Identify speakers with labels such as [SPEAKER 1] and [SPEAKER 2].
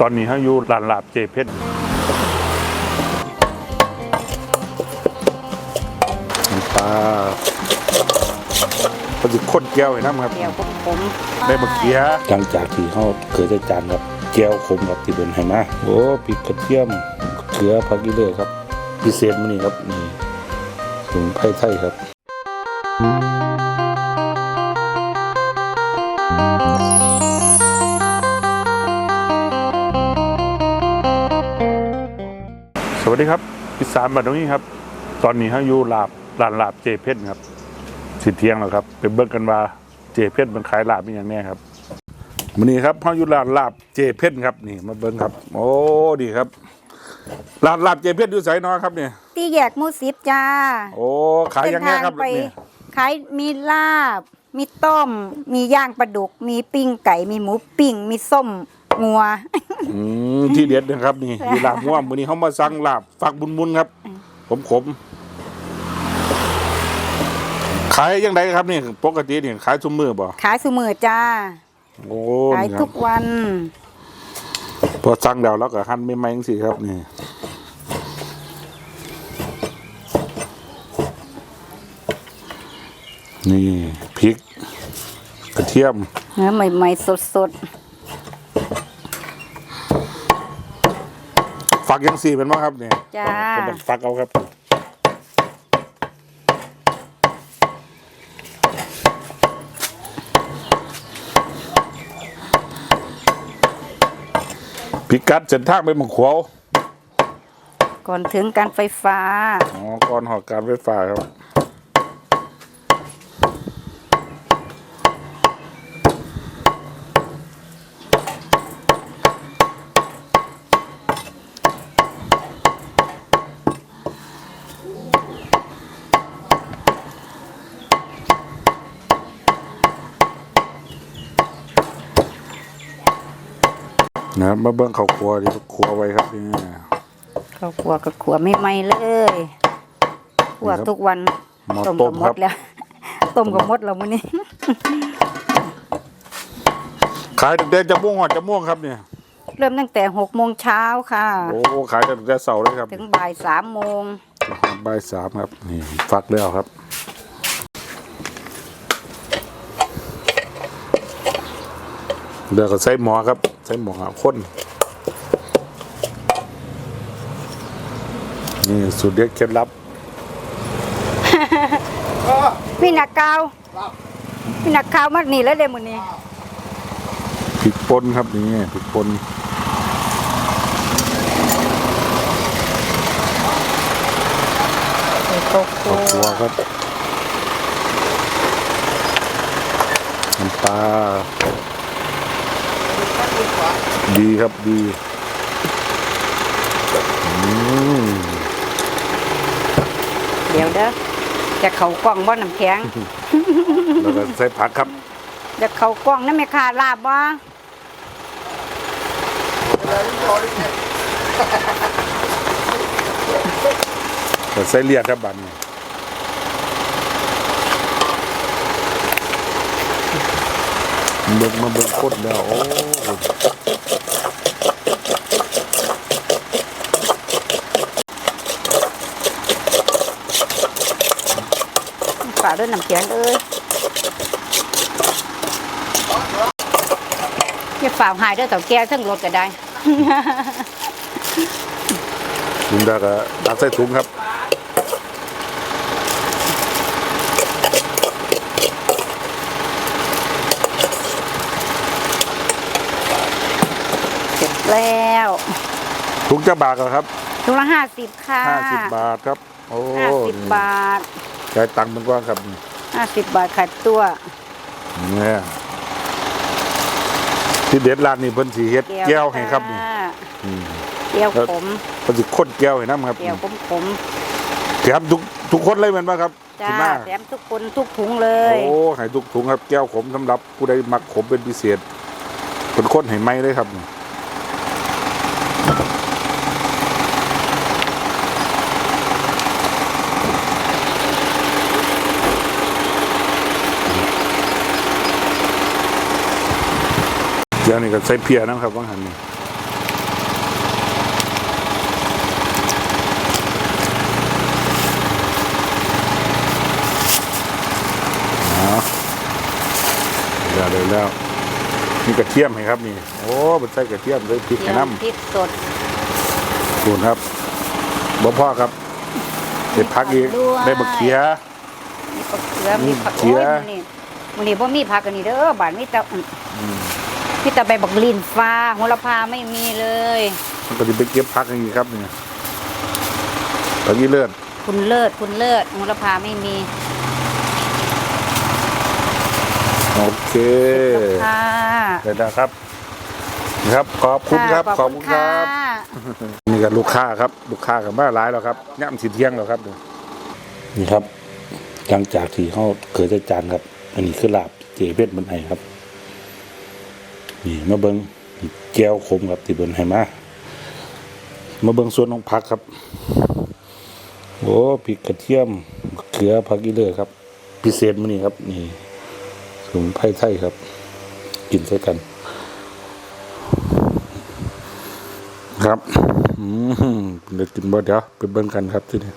[SPEAKER 1] ตอนนี้เขาอยู่ร้านลาบเจเพชรน้ำปลาปลาจิข้นแก้วเห็นน้ำครับ
[SPEAKER 2] เดี๋ยวผมผม
[SPEAKER 1] ได้มะเขือหลังจากที่เขาเคยได้จานกับแก้วขมกับที่เป็นไฮมาโอ้พริกกระเทียมเกลือผักอีเล่ครับ พิเศษมันนี่ครับนี่ถึงไผ่ไทยครับ วัสดีครับอีสานบัดนี้ครับ ตอนนี้เขาอยู่ลาบร้านลาบเจเพชรครับสิเที่ยงแล้วครับไปเบิ่งกันว่าเจเพชรมันขายลาบเป็นอย่างแน่ครับวันนี้ครับเขาอยู่ร้านลาบเจเพชรครับนี่มาเบิ่งครับ โอ้ดีครับร้านลาบเจเพชรอยู่ไสนอครับเนี่ย
[SPEAKER 2] ตีแยกหมูสิบจ้า
[SPEAKER 1] โอ้ขายอย่างแน่ครับ
[SPEAKER 2] เส้นทางไป
[SPEAKER 1] เนี่ย
[SPEAKER 2] ขายมีลาบ มีต้ม มีย่างปลาดุก มีปิ้งไก่ มีหมูปิ้ง มีส้มงัว
[SPEAKER 1] อืมที่เด็ดนะครับนี่อยู่ลาบม่วงวันนี้เขามาสั่งลาบฝักบุญมุนครับ ผมขมขายยังไงครับนี่ปกตินี่ขายซุมมือบ่
[SPEAKER 2] ขายสุมือจ้า
[SPEAKER 1] โอ้
[SPEAKER 2] ขาย
[SPEAKER 1] นี่ค
[SPEAKER 2] ทุ
[SPEAKER 1] รับ
[SPEAKER 2] กวัน
[SPEAKER 1] พอสั่งแล้วแล้วก็หั่นไม่ไม่สิครับนี่นี่พริก กระเทียม
[SPEAKER 2] เนื้อใหม่ ๆ สด
[SPEAKER 1] ฝักยังสี่เป็นมั้งครับเนี่ย
[SPEAKER 2] จ้า
[SPEAKER 1] เป็นแบบฝักเอาครับ พิกัดเส้นทางไปหมองขวาว
[SPEAKER 2] ๆก่อนถึงการไฟฟ้า
[SPEAKER 1] อ๋อก่อนหอการไฟฟ้าครับ นะครับมาเบิ้งเขาวครัวดิครัวไว้ครับนี่
[SPEAKER 2] ข้าวขัวกับขัวไม่ไหม้เลยขัวทุกวัน
[SPEAKER 1] หม้อ
[SPEAKER 2] ต้ม
[SPEAKER 1] ต้
[SPEAKER 2] กับ
[SPEAKER 1] ม
[SPEAKER 2] ม
[SPEAKER 1] ครั
[SPEAKER 2] ด
[SPEAKER 1] บ
[SPEAKER 2] แล้ว ต้มกับมดแล้วมื้อนี้
[SPEAKER 1] ขายตั้งแต่จะม่วงหอดจะม่วงครับเนี่ย
[SPEAKER 2] เริ่มตั้งแต่หกโมงเช้าค่ะ
[SPEAKER 1] โอ้ขายตั้งแต่เสาร์เลยครับ
[SPEAKER 2] ถึงบ่ายสามโมง
[SPEAKER 1] บ่ายสามครับนี่ฟักแล้วครับเดี๋ยวก็ใส่หมอครับ ใส่หมอข้นนี่สูตรเด็ดเคล็ดลับ
[SPEAKER 2] พี่นักกาวพี่นักข่าวมานี่แล้วเด้มื้อนี้
[SPEAKER 1] พริกป่นครับนี่พริกป่น
[SPEAKER 2] ใส่โกโก้
[SPEAKER 1] ข้าวคั่วครับน้ำปลา ดีครับดีอืม
[SPEAKER 2] เดี๋ยวเด้อจะเข้ากล้องบ่น้ำแข็ง
[SPEAKER 1] แล้วก็ใส่ผักครับ
[SPEAKER 2] จะเข้ากล้องนั่นแม่ค้าลาบบ่
[SPEAKER 1] ก็ใส่เลียดครับบัดน เบิ่งมาเบิ่งโคตรแล้วโอ้
[SPEAKER 2] ฝาด้วยน้ำแข็งเอ้ยอย่าฝาหายด้อเฒ่าแก่ทั้งรถก็ได้
[SPEAKER 1] ถุงดาก็ตักใส่ถุงครับ
[SPEAKER 2] เสร็จ แล้ว
[SPEAKER 1] ถุงจะบาทเหรอครับ
[SPEAKER 2] ถุงละห้าสิบค่ะ
[SPEAKER 1] ห้าสิบบาทครับ โอ้
[SPEAKER 2] ห้าสิบบาท
[SPEAKER 1] จ่ายตังค์มันกว้างครับ
[SPEAKER 2] ห้าสิบบาทขายตัว
[SPEAKER 1] เนี่ยที่เด็ดร้านนี้เพิ่นสีเฮ็ดแก้วให้ครับนี่
[SPEAKER 2] จ้า
[SPEAKER 1] อืม
[SPEAKER 2] แก้วขม
[SPEAKER 1] เพิ่นสิข้นแก้วให้น้ำครับ
[SPEAKER 2] แก้วขมขม
[SPEAKER 1] แถมทุกทุกคนเลยแมันบ่ครับ
[SPEAKER 2] ๆจ้า
[SPEAKER 1] ที่มา
[SPEAKER 2] แถมทุกคนทุกถุงเลย
[SPEAKER 1] โอ้ให้ทุกถุงครับแก้วขมสำหรับผู้ใดมักขมเป็นพิเศษเป็นคนให้ไหมเลยครับ เดี๋ยวนี้ก็ใส่เพียนะครับว่างหันนี่ได้เลยแล้วนี่กระเทียมไหมครับนี่โอ้มันใส่กระเทียมเลยพริก
[SPEAKER 2] ไข่
[SPEAKER 1] น้ำ
[SPEAKER 2] พริกสด
[SPEAKER 1] ขูนครับบ่พ่อครับเด็ดพักอีกได้บักเขีย
[SPEAKER 2] มีผักเขีย
[SPEAKER 1] มี
[SPEAKER 2] ผักโอ้
[SPEAKER 1] ย
[SPEAKER 2] มันนี่มันนี่บ่มีผักกันนี่เด้อบานมีแต่ มีแต่ใบบักลินฟ้าโหระพาไม่มีเลย
[SPEAKER 1] มันก็จะไปเก็บพักอย่างนี้ครับนี่ตอนนี้เลือด
[SPEAKER 2] คุณเลิศคุณเลิศโหระพาไม่มี
[SPEAKER 1] โอเค
[SPEAKER 2] ค่ะ
[SPEAKER 1] ได้แล้วครับนะครับขอบคุณครับขอบคุณครับะนี่ก็ลูกค้าครับ ลูกค้ากับบ้านร้ายแล้วครับย่ำสีเที่ยงแล้วครับนี่ครับหลังจากที่เขาเกิดได้จานครับ อันนี้คือลาบเจเพชรบนไห้ครับ นี่มาเบิงแก้วขมครับที่เบนไห้มามาเบิงส่วนของผักครับ โอ้พริกกระเทียมมะเขือผักอีเลอครับ พิเศษมื้อนี้ครับ นี่สมุนไพรไทยครับ กินใส่กัน ครับ อืมเดี๋ยวกินบ่เดี๋ยวไปเบิ่งกันครับที่นี่